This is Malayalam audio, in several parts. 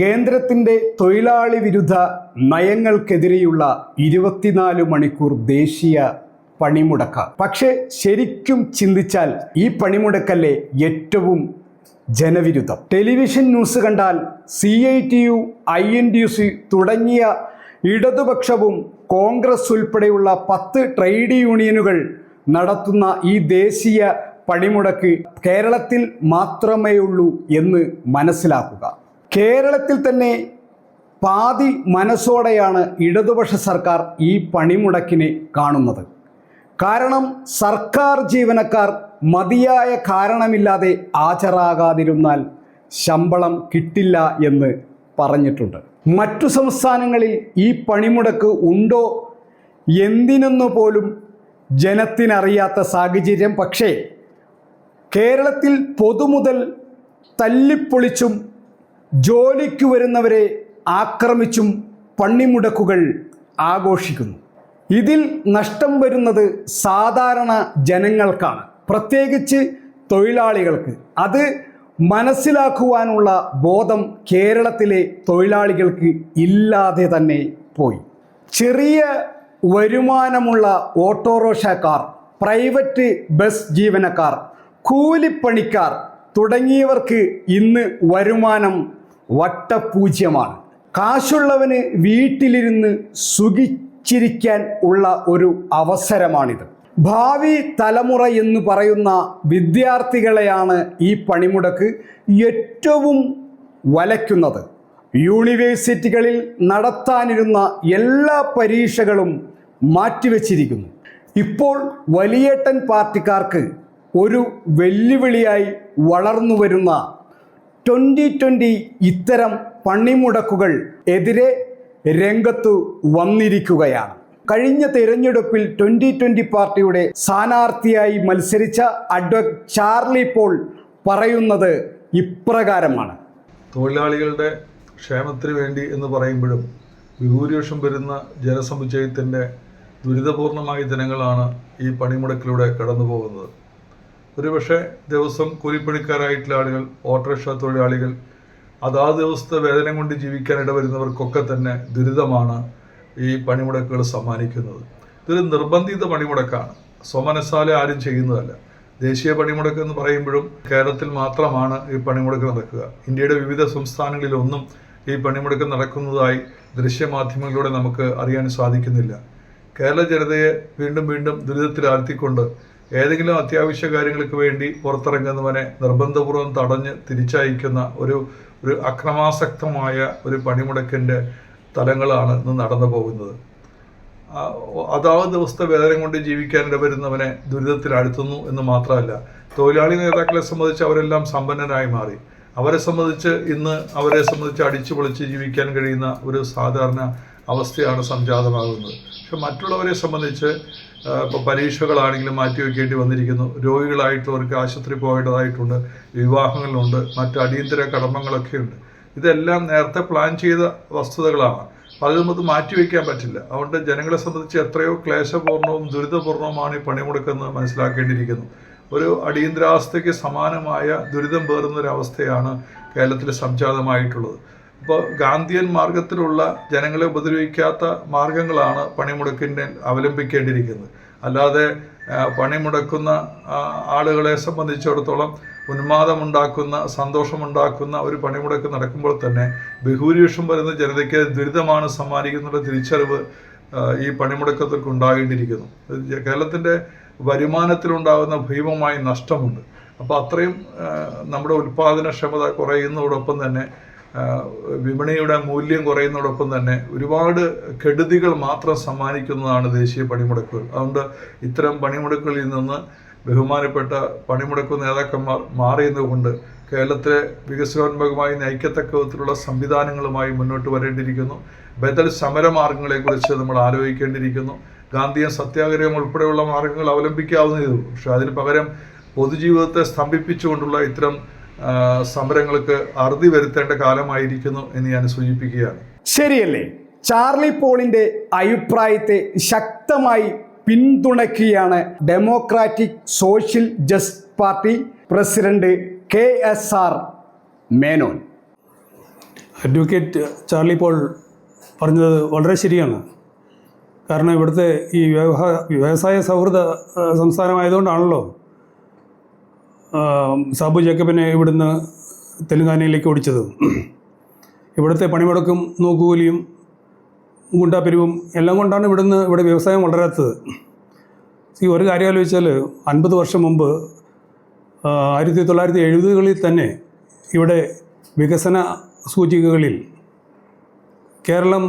കേന്ദ്രത്തിന്റെ തൊഴിലാളി വിരുദ്ധ നയങ്ങൾക്കെതിരെയുള്ള ഇരുപത്തിനാല് മണിക്കൂർ ദേശീയ പണിമുടക്ക. പക്ഷേ ശരിക്കും ചിന്തിച്ചാൽ ഈ പണിമുടക്കല്ലേ ഏറ്റവും ജനവിരുദ്ധം. ടെലിവിഷൻ ന്യൂസ് കണ്ടാൽ C I T U I N D U C തുടങ്ങിയ ഇടതുപക്ഷവും കോൺഗ്രസ് ഉൾപ്പെടെയുള്ള പത്ത് ട്രേഡ് യൂണിയനുകൾ നടത്തുന്ന ഈ ദേശീയ പണിമുടക്ക് കേരളത്തിൽ മാത്രമേ ഉള്ളൂ എന്ന് മനസ്സിലാക്കുക. കേരളത്തിൽ തന്നെ പാതി മനസ്സോടെയാണ് ഇടതുപക്ഷ സർക്കാർ ഈ പണിമുടക്കിനെ കാണുന്നത്. കാരണം സർക്കാർ ജീവനക്കാർ മതിയായ കാരണമില്ലാതെ ആചറാകാതിരുന്നാൽ ശമ്പളം കിട്ടില്ല എന്ന് പറഞ്ഞിട്ടുണ്ട്. മറ്റു സംസ്ഥാനങ്ങളിൽ ഈ പണിമുടക്ക് ഉണ്ടോ? എന്തിനെന്നു പോലും ജനത്തിനറിയാത്ത സാഹചര്യം. പക്ഷേ കേരളത്തിൽ പൊതുമുതൽ തല്ലിപ്പൊളിച്ചും ജോലിക്ക് വരുന്നവരെ ആക്രമിച്ചും പണിമുടക്കുകൾ ആഘോഷിക്കുന്നു. ഇതിൽ നഷ്ടം വരുന്നത് സാധാരണ ജനങ്ങൾക്കാണ്. പ്രത്യേകിച്ച് തൊഴിലാളികൾക്ക്. അത് മനസ്സിലാക്കുവാനുള്ള ബോധം കേരളത്തിലെ തൊഴിലാളികൾക്ക് ഇല്ലാതെ തന്നെ പോയി. ചെറിയ വരുമാനമുള്ള ഓട്ടോറോഷക്കാർ പ്രൈവറ്റ് ബസ് ജീവനക്കാർ കൂലിപ്പണിക്കാർ തുടങ്ങിയവർക്ക് ഇന്ന് വരുമാനം വട്ടപൂജ്യമാണ്. കാശുള്ളവന് വീട്ടിലിരുന്ന് സുഖിച്ചിരിക്കാൻ ഉള്ള ഒരു അവസരമാണിത്. ഭാവി തലമുറ എന്ന് പറയുന്ന വിദ്യാർത്ഥികളെയാണ് ഈ പണിമുടക്ക് ഏറ്റവും വലയ്ക്കുന്നത്. യൂണിവേഴ്സിറ്റികളിൽ നടത്താനിരുന്ന എല്ലാ പരീക്ഷകളും മാറ്റിവെച്ചിരിക്കുന്നു. ഇപ്പോൾ വലിയേട്ടൻ പാർട്ടിക്കാർക്ക് ഒരു വെല്ലുവിളിയായി വളർന്നു വരുന്ന ട്വന്റി ട്വന്റി ഇത്തരം പണിമുടക്കുകൾ എതിരെ രംഗത്തു വന്നിരിക്കുകയാണ്. കഴിഞ്ഞ തിരഞ്ഞെടുപ്പിൽ ട്വന്റി ട്വന്റി പാർട്ടിയുടെ സ്ഥാനാർത്ഥിയായി മത്സരിച്ച അഡ്വ ചാർലി പോൾ പറയുന്നത് ഇപ്രകാരമാണ്. തൊഴിലാളികളുടെ ക്ഷേമത്തിന് വേണ്ടി എന്ന് പറയുമ്പോഴും വിഭൂരിപക്ഷം വരുന്ന ജനസമുച്ചയത്തിന്റെ ദുരിതപൂർണമായ ദിനങ്ങളാണ് ഈ പണിമുടക്കിലൂടെ കടന്നു പോകുന്നത് ഒരുപക്ഷെ ദിവസം കൂലിപ്പണിക്കാരായിട്ടുള്ള ആളുകൾ ഓട്ടോറിക്ഷ തൊഴിലാളികൾ അതാത് ദിവസത്തെ വേദന കൊണ്ട് ജീവിക്കാൻ ഇടവരുന്നവർക്കൊക്കെ തന്നെ ദുരിതമാണ് ഈ പണിമുടക്കുകൾ സമ്മാനിക്കുന്നത്. ഇതൊരു നിർബന്ധിത പണിമുടക്കാണ്. സ്വമനസാലെ ആരും ചെയ്യുന്നതല്ല. ദേശീയ പണിമുടക്ക് എന്ന് പറയുമ്പോഴും കേരളത്തിൽ മാത്രമാണ് ഈ പണിമുടക്ക് നടക്കുക. ഇന്ത്യയുടെ വിവിധ സംസ്ഥാനങ്ങളിലൊന്നും ഈ പണിമുടക്ക് നടക്കുന്നതായി ദൃശ്യമാധ്യമങ്ങളിലൂടെ നമുക്ക് അറിയാൻ സാധിക്കുന്നില്ല. കേരള ജനതയെ വീണ്ടും വീണ്ടും ദുരിതത്തിലാഴ്ത്തിക്കൊണ്ട് ഏതെങ്കിലും അത്യാവശ്യ കാര്യങ്ങൾക്ക് വേണ്ടി പുറത്തിറങ്ങുന്നവനെ നിർബന്ധപൂർവം തടഞ്ഞ് തിരിച്ചയക്കുന്ന ഒരു ഒരു അക്രമാസക്തമായ ഒരു പണിമുടക്കിന്റെ തലങ്ങളാണ് ഇന്ന് നടന്നു പോകുന്നത്. അതാത് ദിവസത്തെ വേതനം കൊണ്ട് ജീവിക്കാൻ വരുന്നവനെ ദുരിതത്തിലാഴ്ത്തുന്നു എന്ന് മാത്രമല്ല തൊഴിലാളി നേതാക്കളെ സംബന്ധിച്ച് അവരെല്ലാം സമ്പന്നരായി മാറി. അവരെ സംബന്ധിച്ച് ഇന്ന് അവരെ സംബന്ധിച്ച് അടിച്ചു പൊളിച്ച് ജീവിക്കാൻ കഴിയുന്ന ഒരു സാധാരണ അവസ്ഥയാണ് സംജാതമാകുന്നത്. പക്ഷെ മറ്റുള്ളവരെ സംബന്ധിച്ച് ഇപ്പോൾ പരീക്ഷകളാണെങ്കിലും മാറ്റിവെക്കേണ്ടി വന്നിരിക്കുന്നു. രോഗികളായിട്ടുള്ളവർക്ക് ആശുപത്രി പോകേണ്ടതായിട്ടുണ്ട്. വിവാഹങ്ങളുണ്ട്. മറ്റ് അടിയന്തര കടമകളൊക്കെയുണ്ട് ഇതെല്ലാം നേരത്തെ പ്ലാൻ ചെയ്ത വസ്തുതകളാണ്. അതിൽ നമുക്ക് മാറ്റിവെക്കാൻ പറ്റില്ല. അതുകൊണ്ട് ജനങ്ങളെ സംബന്ധിച്ച് എത്രയോ ക്ലേശപൂർണവും ദുരിതപൂർണവുമാണ് ഈ പണിമുടക്കെന്ന് മനസ്സിലാക്കേണ്ടിയിരിക്കുന്നു. ഒരു അടിയന്തരാവസ്ഥയ്ക്ക് സമാനമായ ദുരിതം പേറുന്ന ഒരു അവസ്ഥയാണ് കേരളത്തിൽ സംജാതമായിട്ടുള്ളത്. ഇപ്പോൾ ഗാന്ധിയൻ മാർഗത്തിലുള്ള ജനങ്ങളെ ഉപദ്രവിക്കാത്ത മാർഗങ്ങളാണ് പണിമുടക്കിന്റെ അവലംബിക്കേണ്ടിയിരിക്കുന്നത്. അല്ലാതെ പണിമുടക്കുന്ന ആളുകളെ സംബന്ധിച്ചിടത്തോളം ഉന്മാദമുണ്ടാക്കുന്ന സന്തോഷമുണ്ടാക്കുന്ന ഒരു പണിമുടക്ക് നടക്കുമ്പോൾ തന്നെ ബഹുഭൂരിപക്ഷം വരുന്ന ജനതയ്ക്ക് ദുരിതമാണ് സമ്മാനിക്കുന്ന തിരിച്ചറിവ് ഈ പണിമുടക്കത്തിற்கு ഉണ്ടാകേണ്ടിയിരിക്കുന്നു. കേരളത്തിന്റെ വരുമാനത്തിലുണ്ടാകുന്ന ഭീമമായ നഷ്ടമുണ്ട്. അപ്പോൾ അത്രയും നമ്മുടെ ഉൽപ്പാദനക്ഷമത കുറയുന്നതോടൊപ്പം തന്നെ വിപണിയുടെ മൂല്യം കുറയുന്നതോടൊപ്പം തന്നെ ഒരുപാട് കെടുതികൾ മാത്രം സമ്മാനിക്കുന്നതാണ് ദേശീയ പണിമുടക്കുകൾ അതുകൊണ്ട് ഇത്തരം പണിമുടക്കുകളിൽ നിന്ന് ബഹുമാനപ്പെട്ട പണിമുടക്ക് നേതാക്കന്മാർ മാറിയതുകൊണ്ട് കേരളത്തിലെ വികസനോന്മുഖമായി നയിക്കത്തക്ക വിധത്തിലുള്ള സംവിധാനങ്ങളുമായി മുന്നോട്ട് വരേണ്ടിയിരിക്കുന്നു. ബദൽ സമരമാർഗങ്ങളെക്കുറിച്ച് നമ്മൾ ആലോചിക്കേണ്ടിയിരിക്കുന്നു. ഗാന്ധിയൻ സത്യാഗ്രഹം ഉൾപ്പെടെയുള്ള മാർഗങ്ങൾ അവലംബിക്കാവുന്നതേ ഉള്ളൂ. പക്ഷെ അതിന് പകരം പൊതുജീവിതത്തെ സ്തംഭിപ്പിച്ചുകൊണ്ടുള്ള ഇത്തരം സമരങ്ങൾക്ക് അറുതി വരുത്തേണ്ട കാലമായിരിക്കുന്നു എന്ന് ഞാൻ സൂചിപ്പിക്കുകയാണ്. ശരിയല്ലേ? ചാർലി പോളിന്റെ അഭിപ്രായത്തെ ശക്തമായി പിന്തുണയ്ക്കുകയാണ് Democratic Social Just party president K S R Menon. Advocate Charlie Paul പറഞ്ഞത് വളരെ ശരിയാണ്. കാരണം ഇവിടുത്തെ ഈ വ്യവഹാര വ്യവസായ സൗഹൃദ സംസ്ഥാനമായതുകൊണ്ടാണല്ലോ സാബു ജേക്കബിനെ ഇവിടുന്ന് തെലുങ്കാനയിലേക്ക് ഓടിച്ചത്. ഇവിടുത്തെ പണിമുടക്കും നോക്കുകൂലിയും ഗുണ്ടാപ്പിരിവും എല്ലാം കൊണ്ടാണ് ഇവിടുന്ന് ഇവിടെ വ്യവസായം വളരാത്തത്. ഈ ഒരു കാര്യം ആലോചിച്ചാൽ അൻപത് വർഷം മുമ്പ് ആയിരത്തി തൊള്ളായിരത്തി എഴുപതുകളിൽ തന്നെ ഇവിടെ വികസന സൂചികകളിൽ കേരളം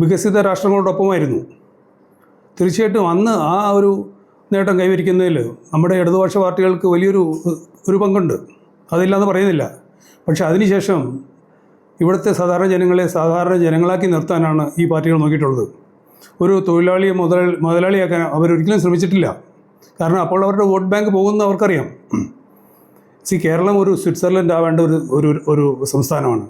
വികസിത രാഷ്ട്രങ്ങളോടൊപ്പമായിരുന്നു. തീർച്ചയായിട്ടും അന്ന് ആ ഒരു നേട്ടം കൈവരിക്കുന്നതിൽ നമ്മുടെ ഇടതുപക്ഷ പാർട്ടികൾക്ക് വലിയൊരു ഒരു പങ്കുണ്ട്. അതില്ലാന്ന് പറയുന്നില്ല. പക്ഷേ അതിനുശേഷം ഇവിടുത്തെ സാധാരണ ജനങ്ങളെ സാധാരണ ജനങ്ങളാക്കി നിർത്താനാണ് ഈ പാർട്ടികൾ നോക്കിയിട്ടുള്ളത്. ഒരു തൊഴിലാളിയെ മുതൽ മുതലാളിയാക്കാൻ അവരൊരിക്കലും ശ്രമിച്ചിട്ടില്ല. കാരണം അപ്പോൾ അവരുടെ വോട്ട് ബാങ്ക് പോകുന്ന അവർക്കറിയാം. സി കേരളം ഒരു സ്വിറ്റ്സർലൻഡ് ആവേണ്ട ഒരു ഒരു ഒരു സംസ്ഥാനമാണ്.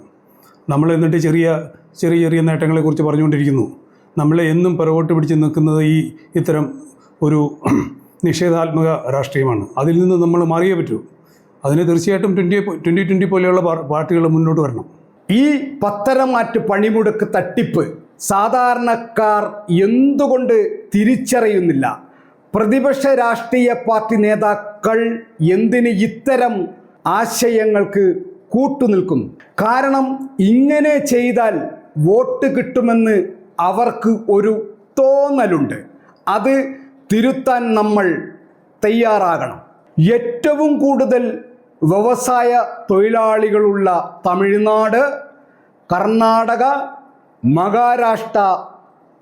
നമ്മൾ എന്നിട്ട് ചെറിയ ചെറിയ ചെറിയ നേട്ടങ്ങളെക്കുറിച്ച് പറഞ്ഞുകൊണ്ടിരിക്കുന്നു. നമ്മളെ എന്നും പിറകോട്ട് പിടിച്ച് നിൽക്കുന്നത് ഈ ഇത്തരം ഒരു നിഷേധാത്മക രാഷ്ട്രീയമാണ്. അതിൽ നിന്ന് നമ്മൾ മാറിയേ പറ്റൂ. അതിന് തീർച്ചയായിട്ടും ട്വന്റി ട്വന്റി ട്വന്റി പോലെയുള്ള പാർ- പാർട്ടികൾ മുന്നോട്ട് വരണം. ഈ പത്തരമാറ്റ് പണിമുടക്ക് തട്ടിപ്പ് സാധാരണക്കാർ എന്തുകൊണ്ട് തിരിച്ചറിയുന്നില്ല? പ്രതിപക്ഷ രാഷ്ട്രീയ പാർട്ടി നേതാക്കൾ എന്തിന് ഇത്തരം ആശയങ്ങൾക്ക് കൂട്ടുനിൽക്കുന്നു? കാരണം ഇങ്ങനെ ചെയ്താൽ വോട്ട് കിട്ടുമെന്ന് അവർക്ക് ഒരു തോന്നലുണ്ട്. അത് തിരുത്താൻ നമ്മൾ തയ്യാറാകണം. ഏറ്റവും കൂടുതൽ വ്യവസായ തൊഴിലാളികളുള്ള തമിഴ്നാട് കർണാടക മഹാരാഷ്ട്ര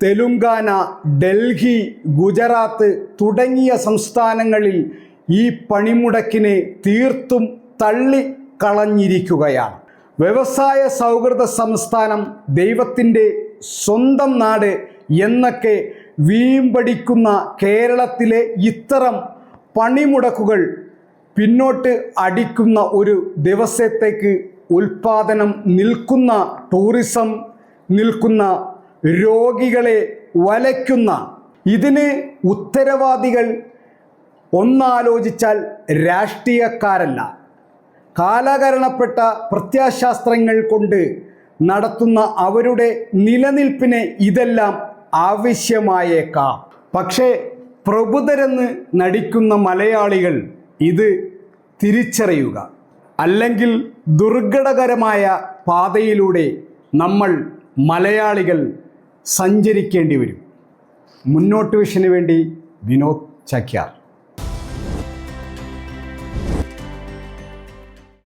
തെലുങ്കാന ഡൽഹി ഗുജറാത്ത് തുടങ്ങിയ സംസ്ഥാനങ്ങളിൽ ഈ പണിമുടക്കിനെ തീർത്തും തള്ളി കളഞ്ഞിരിക്കുകയാണ് വ്യവസായ സൗഹൃദ സംസ്ഥാനം ദൈവത്തിന്റെ സ്വന്തം നാട് എന്നൊക്കെ വീമ്പടിക്കുന്ന കേരളത്തിലെ ഇത്തരം പണിമുടക്കുകൾ പിന്നോട്ട് അടിക്കുന്ന ഒരു ദിവസത്തേക്ക് ഉൽപാദനം നിൽക്കുന്ന ടൂറിസം നിൽക്കുന്ന രോഗികളെ വലയ്ക്കുന്ന. ഇതിന് ഉത്തരവാദികൾ ഒന്നാലോചിച്ചാൽ രാഷ്ട്രീയക്കാരല്ല. കാലകരണപ്പെട്ട പ്രത്യാശാസ്ത്രങ്ങൾ കൊണ്ട് നടത്തുന്ന അവരുടെ നിലനിൽപ്പിന് ഇതെല്ലാം ആവശ്യമായേക്കാം. പക്ഷേ പ്രബുദ്ധരെന്ന് നടിക്കുന്ന മലയാളികൾ ഇത് തിരിച്ചറിയുക. അല്ലെങ്കിൽ ദുർഘടകരമായ പാതയിലൂടെ നമ്മൾ മലയാളികൾ സഞ്ചരിക്കേണ്ടി വരും. മുന്നോട്ട് വിഷന് വേണ്ടി വിനോദ് ചക്യാർ.